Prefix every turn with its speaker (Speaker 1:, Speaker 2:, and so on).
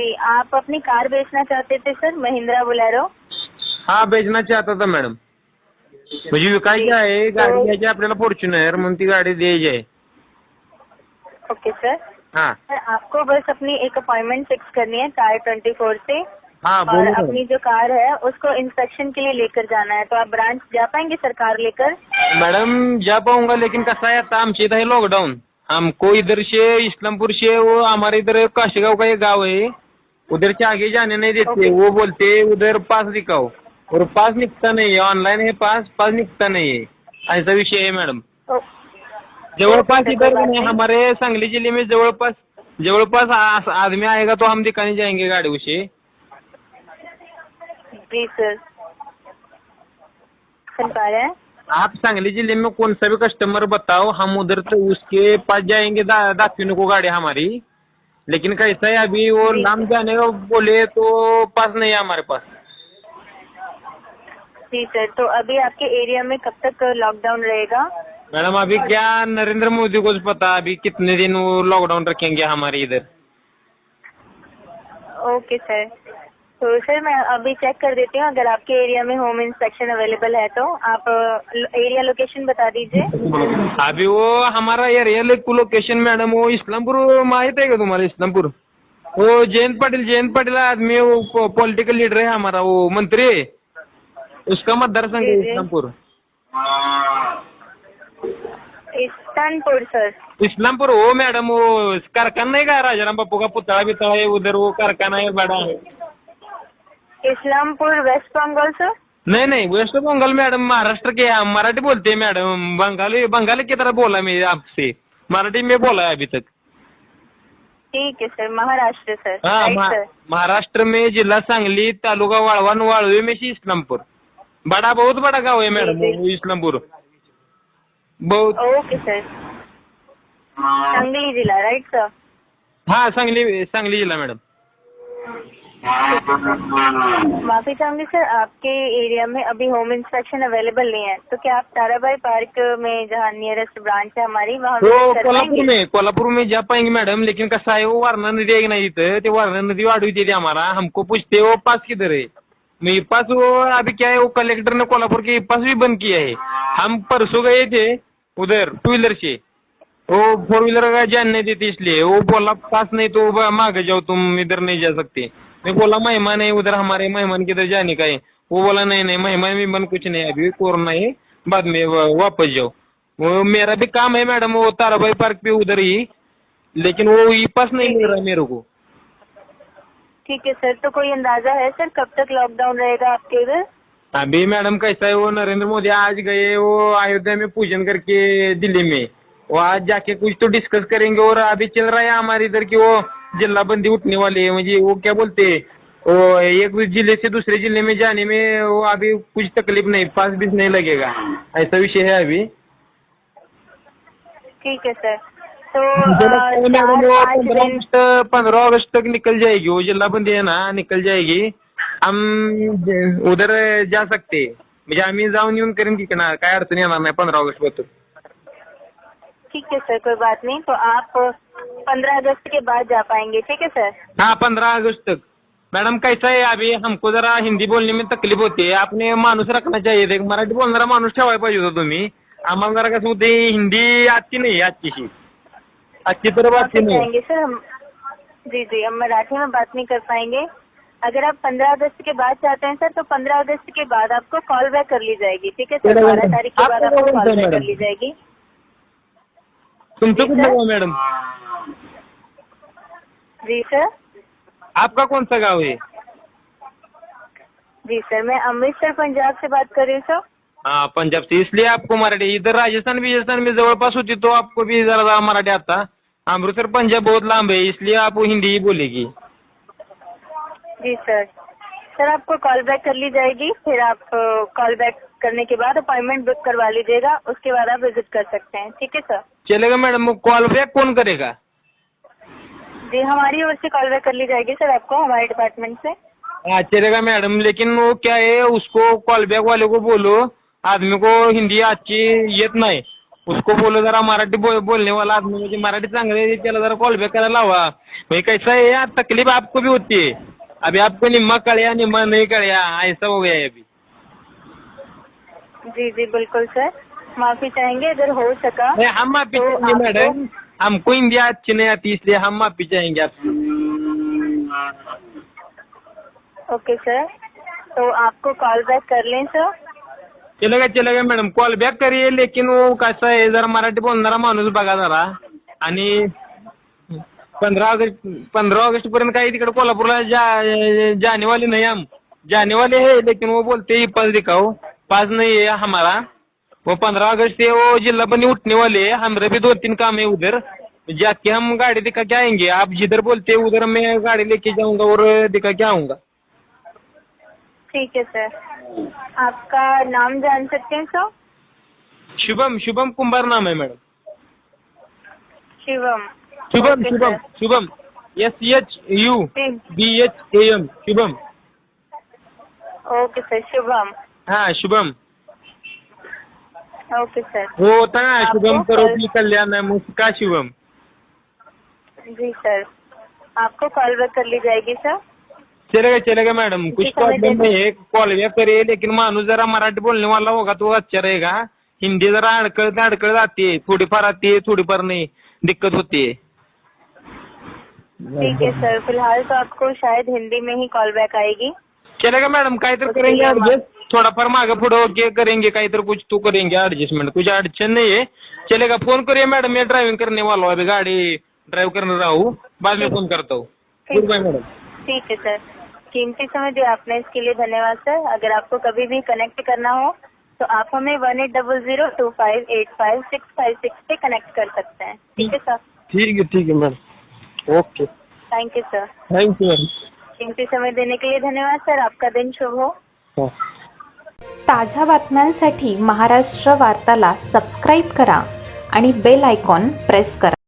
Speaker 1: जी आप अपनी कार बेचना चाहते थे सर? महिंद्रा बुलेरो।
Speaker 2: हाँ बेचना चाहता था मॅडम। म्हणजे विकायची आहे गाडी घ्यायची आपल्याला फॉर्च्युनर म्हणून ती गाडी द्यायची आहे
Speaker 1: ओके सर।
Speaker 2: हाँ।
Speaker 1: सर आपको बस अपनी एक अपॉइंटमेंट फिक्स करनी है कार ट्वेंटी फोर से।
Speaker 2: हाँ
Speaker 1: और
Speaker 2: बोलो।
Speaker 1: अपनी जो कार है उसको इंस्पेक्शन के लिए लेकर जाना है। तो आप ब्रांच जा पाएँगे सर कार लेकर?
Speaker 2: मैडम जा पाऊँगा लेकिन कसं आहे आता आमच्या इथं है लॉकडाउन हमको इधर से इस्लामपुर से वो हमारे इधर काशीगांव का एक गाँव है। उधर से आगे जाने नहीं देते
Speaker 1: Okay.
Speaker 2: वो बोलते उधर पास दिखाओ। और पास निकता नहीं है ऑनलाइन है पास पास निकता नहीं है। ऐसा विषय है मैडम।
Speaker 1: ओ-
Speaker 2: जवळपास इधर। हमारे सांगली ज़िले में जवळपास जवळपास आदमी आएगा तो हम दिखाने जाएँगे गाड़ी उसे।
Speaker 1: जी सर पा रहे हैं?
Speaker 2: आप सांगली ज़िले में कौन सा भी कस्टमर बताओ हम उधर तो उसके पास जाएँगे दा, दाखिने को गाड़ी हमारी। लेकिन कैसा है अभी वो नाम जाने को बोले तो पास नहीं है हमारे पास।
Speaker 1: जी सर तो अभी आपके एरिया में कब तक लॉकडाउन रहेगा?
Speaker 2: मैडम अभी क्या नरेंद्र मोदी को पता अभी कितने दिन वो लॉकडाउन रखेंगे हमारे इधर?
Speaker 1: Okay sir. तो सर मैं अभी चेक कर देती हूँ अगर आपके एरिया में होम इंस्पेक्शन अवेलेबल है तो। आप एरिया लोकेशन बता दीजिए।
Speaker 2: अभी वो हमारा ये रियल लोकेशन मैडम वो इस्लामपुर माहित है क्या तुम्हारा इस्लामपुर? वो जयंत पाटिल जयंत पाटिल आदमी वो पॉलिटिकल लीडर है हमारा वो मंत्री। है उसका मतदार संघ है
Speaker 1: जी, जी।
Speaker 2: इस्लामपुर।
Speaker 1: सर।
Speaker 2: इस्लामपुर वो मैडम वो कारखाना नहीं का राजाराम बापू का पुतळा बितळा है उधर वो कारखाना है बड़ा है
Speaker 1: इस्लामपुर वेस्ट बंगाल सर?
Speaker 2: नहीं नहीं वेस्ट बंगाल मैडम महाराष्ट्र के हम मराठी बोलते हैं मैडम। बंगाली बंगाली की तरह बोला मैं आपसे। मराठी में बोला है अभी तक।
Speaker 1: ठीक है सर महाराष्ट्र सर।
Speaker 2: हाँ महाराष्ट्र में जिला सांगली तालुका वाळवान वाळवे में से इस्लामपुर। बड़ा बहुत बड़ा गाँव है मैडम इस्लामपुर। बहुत
Speaker 1: ओके सर। सांगली जिला राइट सर?
Speaker 2: हाँ सांगली सांगली जिला मैडम।
Speaker 1: माफ़ी चाहूँगी सर आपके एरिया में अभी होम इंस्पेक्शन अवेलेबल नहीं है तो क्या आप ताराबाई पार्क में जहाँ नियरेस्ट ब्रांच है हमारी वहाँ
Speaker 2: तो कोल्हापुर में कोल्हापुर में जा पाएँगे मैडम लेकिन कसं है वो वारणा नदी की नाही इथं ते वारणा नदी वाढवी थी हमारा हमको पूछते वो पास किधर है मैं पास वो अभी क्या है वो कलेक्टर ने कोल्हापुर के पास भी बंद किया है हम परसों गए थे उधर टू व्हीलर से वो फोर व्हीलर का जान नहीं देते इसलिए वो बोला पास नहीं तो मागे जाओ तुम इधर नहीं जा सकते. मैं बोला मेहमान है उधर हमारे मेहमान किधर जाने का है? वो बोला नहीं नहीं मेहमान मेहमान कुछ नहीं अभी कोरोना है बाद में वापस जाओ। वो मेरा भी काम है मैडम वो ताराबाई पार्क पे उधर ही लेकिन वो ई पास नहीं मिल रहा है मेरे को।
Speaker 1: ठीक है सर तो कोई अंदाज़ा है सर कब तक लॉकडाउन रहेगा आपके इधर?
Speaker 2: अभी मैडम कैसा है वो नरेंद्र मोदी आज गए वो अयोध्या में पूजन करके दिल्ली में। वो आज जाके कुछ तो डिस्कस करेंगे और अभी चल रहा है हमारे इधर की वो जिला बंदी उठने वाली है मुझे वो क्या बोलते? वो एक ज़िले से दूसरे ज़िले में जाने में वो अभी कुछ तकलीफ़ नहीं. पास भी नहीं लगेगा. ऐसा विषय है अभी
Speaker 1: ठीक है सर तो
Speaker 2: पंद्रह अगस्त पंद्रह अगस्त तक निकल जाएगी वो. जिला बंदी है ना निकल जाएगी. हम उधर जा सकते. म्हणजे आम्ही जाऊन येऊन करेन की ना काय अडचण येणार नाही पंधरा ऑगस्ट पासून
Speaker 1: ठीक है सर कोई बात नहीं. तो आप पंद्रह अगस्त के बाद जा पाएँगे ठीक है सर?
Speaker 2: हाँ पंद्रह अगस्त तक। मैडम कैसा है अभी? हमको जरा हिंदी बोलने में तकलीफ़ होती है। आपने माणूस रखना चाहिए। देख मराठी बोलणारा माणूस ठेवायला पाहिजे होता तुम्ही. आम्हाला जरा कसं होते हिंदी आजची नाही आजचीशी. आजची तर
Speaker 1: वापस
Speaker 2: नाही.
Speaker 1: सर. हम जी जी हम मराठी में बात नहीं कर पाएँगे. अगर आप पंद्रह अगस्त के बाद चाहते हैं सर तो पंद्रह अगस्त के बाद आपको कॉल बैक कर ली जाएगी ठीक है सर? बारह तारीख के बाद
Speaker 2: आपको
Speaker 1: कॉल बैक कर ली जाएगी।
Speaker 2: तुमचं
Speaker 1: जी,
Speaker 2: कुठलं मॅडम।
Speaker 1: जी सर
Speaker 2: आपका कौन सा गाव है?
Speaker 1: जी सर मैं अमृतसर पंजाब से बात कर रही हूँ सर
Speaker 2: हाँ पंजाब से इसलिए आपको मराठी इधर राजस्थान बिजस्थान में जवळपास होती तो आपको भी जरा जरा मराठी आता. अमृतसर पंजाब बहुत लांब है इसलिए आप हिंदी ही बोलेगी.
Speaker 1: जी सर सर आपको कॉल बैक कर ली जाएगी फिर आप कॉल बैक करने के बाद अपॉइंटमेंट बुक करवा लीजिएगा उसके बाद आप विज़िट कर सकते हैं. ठीक है सर
Speaker 2: चलेगा मैडम कॉल बैक कौन करेगा.
Speaker 1: जी हमारी ओर से कॉल बैक कर ली जाएगी सर आपको हमारे डिपार्टमेंट से।
Speaker 2: हाँ चलेगा मैडम लेकिन वो क्या है उसको कॉल बैक वाले को बोलो आदमी को हिंदी अच्छी येत नाही। उसको बोलो जरा मराठी बोल, बोलने वाला आदमी म्हणजे मराठी चांगले त्याला जरा कॉल बॅक करायला लावा। भाई कैसा है यार तकलीफ़ आपको भी होती है अभी आपको निम्मा कड़िया निम्मा नहीं कड़िया ऐसा हो गया है अभी।
Speaker 1: जी जी बिल्कुल सर। माफ़ी चाहेंगे अगर हो सका
Speaker 2: हम माफ़ी
Speaker 1: तो
Speaker 2: चाहेंगे मैडम। हमको हिंदी अच्छी नहीं आती इसलिए हम माफ़ी चाहेंगे आपसे
Speaker 1: ओके सर तो आपको कॉल बैक कर लें सर
Speaker 2: चलेगा चलेगा मॅडम कॉल बॅक करिये लेकिन वो कसं आहे जरा मराठी बोलणारा माणूस बघा जरा. आणि पंधरा ऑगस्ट पंधरा ऑगस्ट पर्यंत काही तिकडे कोल्हापूरला जा, जाने वाले नहीं हम जाने वाले है लेकिन वो बोलते ही पास दिखाओ पास नहीं है हमारा वो पंद्रह अगस्त से वो जिला बनी उठने वाले है। हमारे भी दो तीन काम है उधर। जाके हम गाड़ी दिखा के आएँगे। आप जिधर बोलते हैं उधर मैं गाड़ी लेके जाऊँगा और दिखा के आऊँगा।
Speaker 1: ठीक है सर आपका नाम जान सकते हैं सर
Speaker 2: शुभम शुभम कुंभार नाम है madam.
Speaker 1: Shivam
Speaker 2: Shubham Shubham Shubham. S H U B H A M Shubham.
Speaker 1: Okay sir Shubham.
Speaker 2: हाँ शुभम।
Speaker 1: ओके सर
Speaker 2: वो होता
Speaker 1: आपको
Speaker 2: शुभम
Speaker 1: कल-
Speaker 2: करो की कल्याण है मुस्का शुभम।
Speaker 1: जी सर आपको कॉल बैक कर ली जाएगी सर
Speaker 2: चलेगा चलेगा मैडम कुछ
Speaker 1: है,
Speaker 2: प्रॉब्लम नहीं है कॉल बैक करिए लेकिन मानू जरा मराठी बोलने वाला होगा तो अच्छा रहेगा. हिंदी जरा अड़कड़ अड़कड़ आती है थोड़ी फार आती है थोड़ी फार नहीं. दिक्कत होती है
Speaker 1: ठीक है सर फ़िलहाल तो आपको शायद हिंदी में ही कॉल बैक आएगी.
Speaker 2: चलेगा मैडम
Speaker 1: उसके
Speaker 2: करेंगे थोडाफार मागे पुढे होके करेंगे काहीतरी कुछ तो करेंगे एडजस्टमेंट कुछ अड़चन नहीं है चलेगा फ़ोन करिए मैडम मैं ड्राइविंग करने वाला हूँ अभी गाड़ी ड्राइव करने रहा हूँ बाद में फ़ोन करता. हूँ गुड बाय मैडम
Speaker 1: ठीक है सर कीमती समय दिया आपने इसके लिए धन्यवाद सर अगर आपको कभी भी कनेक्ट करना हो तो आप हमें one eight double zero two five eight five six five six पे कनेक्ट कर सकते हैं. ठीक है सर
Speaker 2: ठीक है ठीक है madam okay
Speaker 1: thank you sir
Speaker 2: thank you madam
Speaker 1: कीमती समय देने के लिए धन्यवाद सर आपका दिन शुभ हो.
Speaker 2: हाँ.
Speaker 3: ताज्या बातम्यांसाठी महाराष्ट्र वार्ताला सबस्क्राईब करा आणि बेल आयकॉन प्रेस करा.